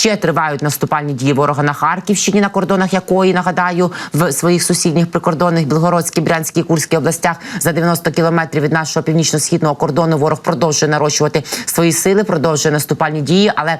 Ще тривають наступальні дії ворога на Харківщині, на кордонах якої нагадаю в своїх сусідніх прикордонних Білгородській, Брянській, Курській областях за 90 кілометрів від нашого північно-східного кордону. Ворог продовжує нарощувати свої сили, продовжує наступальні дії, але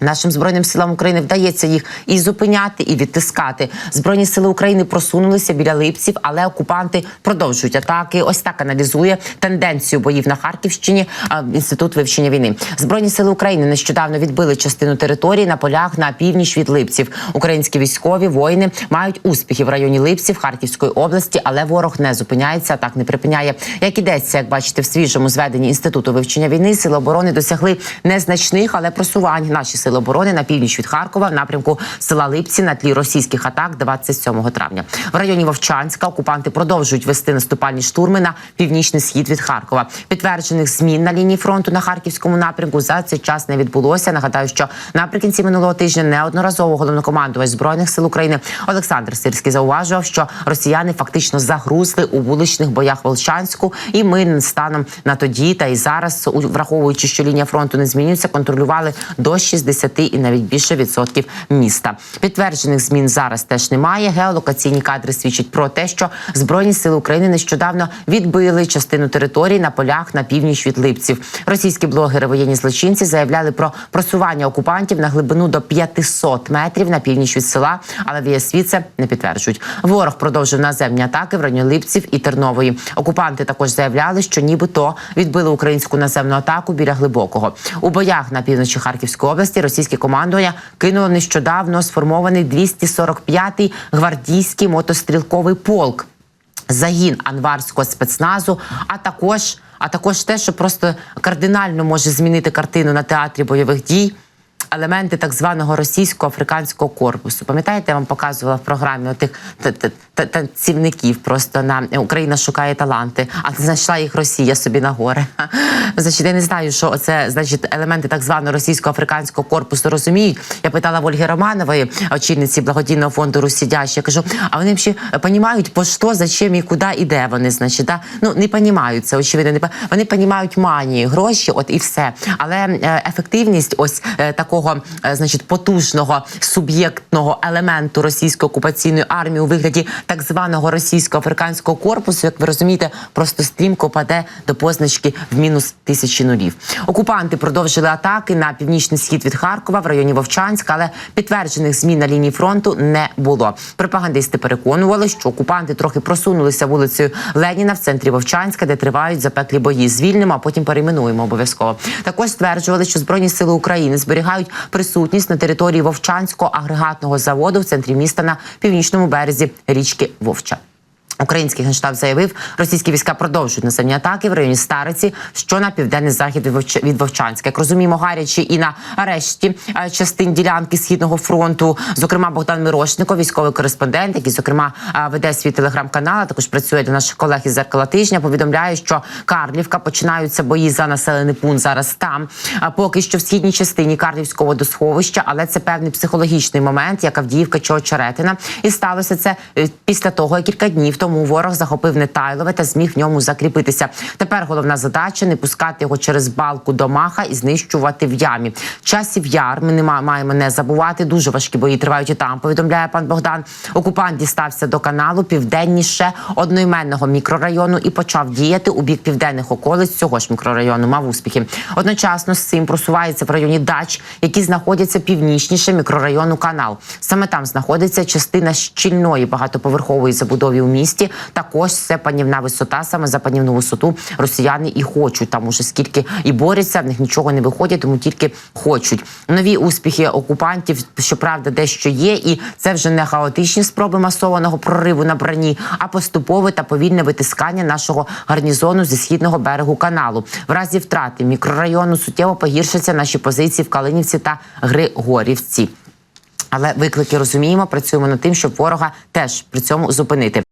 Нашим збройним силам України вдається їх і зупиняти, і відтискати. Збройні сили України просунулися біля липців, але окупанти продовжують атаки. Ось так аналізує тенденцію боїв на Харківщині. Інститут вивчення війни. Збройні сили України нещодавно відбили частину території на полях на північ від липців. Українські військові воїни мають успіхи в районі Липців Харківської області, але ворог не зупиняється, так не припиняє. Як ідеться, як бачите, в свіжому зведенні інституту вивчення війни сили оборони досягли незначних, але просувань. Наші сили оборони на північ від Харкова в напрямку села Липці на тлі російських атак 27 травня. В районі Вовчанська окупанти продовжують вести наступальні штурми на північний схід від Харкова. Підтверджених змін на лінії фронту на харківському напрямку за цей час не відбулося. Нагадаю, що наприкінці минулого тижня неодноразово головнокомандувач збройних сил України Олександр Сирський зауважував, що росіяни фактично загрузли у вуличних боях Волчанську, і ми станом на тоді та і зараз, враховуючи, що лінія фронту не змінюється, контролювали до 60 і навіть більше відсотків міста. Підтверджених змін зараз теж немає. Геолокаційні кадри свідчать про те, що збройні сили України нещодавно відбили частину території на полях на північ від липців. Російські блогери, воєнні злочинці заявляли про просування окупантів на глибину до 500 метрів на північ від села, але ВСВ це не підтверджують. Ворог продовжив наземні атаки в районі Липців і Тернової. Окупанти також заявляли, що нібито відбили українську наземну атаку біля глибокого у боях на півночі Харківської області. Російське командування кинуло нещодавно сформований 245-й гвардійський мотострілковий полк. Загін анварського спецназу, а також а також те, що просто кардинально може змінити картину на театрі бойових дій. Елементи так званого російсько-африканського корпусу. Пам'ятаєте, я вам показувала в програмі отих та- та- та- танцівників просто на Україна шукає таланти, а знайшла їх Росія собі на гори. Значить, я не знаю, що це значить елементи так званого російсько-африканського корпусу розуміють. Я питала в Ольги Романової, очільниці благодійного фонду Русідящ, кажу, а вони ще розуміють, по що, зачем і куди і де вони, значить, да? ну не розуміють це, очевидно, не вони розуміють манії, гроші, от і все. Але е, ефективність ось е, такого, е, значить, потужного суб'єктного елементу російської окупаційної армії у вигляді так званого російсько-африканського корпусу, як ви розумієте, просто стрімко паде до позначки в мінус тисячі нулів. Окупанти продовжили атаки на північний схід від Харкова в районі Вовчанська, але підтверджених змін на лінії фронту не було. Пропагандисти переконували, що окупанти трохи просунулися вулицею Леніна в центрі Вовчанська, де тривають запеклі бої. Звільнимо, а потім перейменуємо обов'язково. Також стверджували, що збройні сили України зберігають присутність на території Вовчанського агрегатного заводу в центрі міста на північному березі річки Вовча. Український генштаб заявив, російські війська продовжують наземні атаки в районі Стариці, що на південний захід від Вовч- Вовчанська. Як розуміємо, гарячі і на решті е, частин ділянки східного фронту. Зокрема, Богдан Мирошников, військовий кореспондент, який зокрема е, веде свій телеграм-канал. а Також працює для наших колег із зеркала тижня. Повідомляє, що Карлівка починаються бої за населений пункт зараз там. А поки що в східній частині Карлівського водосховища, але це певний психологічний момент, як Авдіївка чи Очеретина. І сталося це е, після того, як кілька днів тому ворог захопив Нетайлове та зміг в ньому закріпитися. Тепер головна задача не пускати його через балку до маха і знищувати в ямі. Часів яр ми не маємо не забувати. Дуже важкі бої тривають і там. Повідомляє пан Богдан. Окупант дістався до каналу південніше одноіменного мікрорайону і почав діяти у бік південних околиць цього ж мікрорайону. Мав успіхи. Одночасно з цим просувається в районі дач, які знаходяться північніше мікрорайону канал. Саме там знаходиться частина щільної багатоповерхової забудови у місті. Також це панівна висота. Саме за панівну висоту росіяни і хочуть. Там уже скільки і борються, в них нічого не виходить, тому тільки хочуть. Нові успіхи окупантів, щоправда, дещо є, і це вже не хаотичні спроби масованого прориву на броні, а поступове та повільне витискання нашого гарнізону зі східного берегу каналу. В разі втрати мікрорайону суттєво погіршаться наші позиції в Калинівці та Григорівці. Але виклики розуміємо, працюємо над тим, щоб ворога теж при цьому зупинити.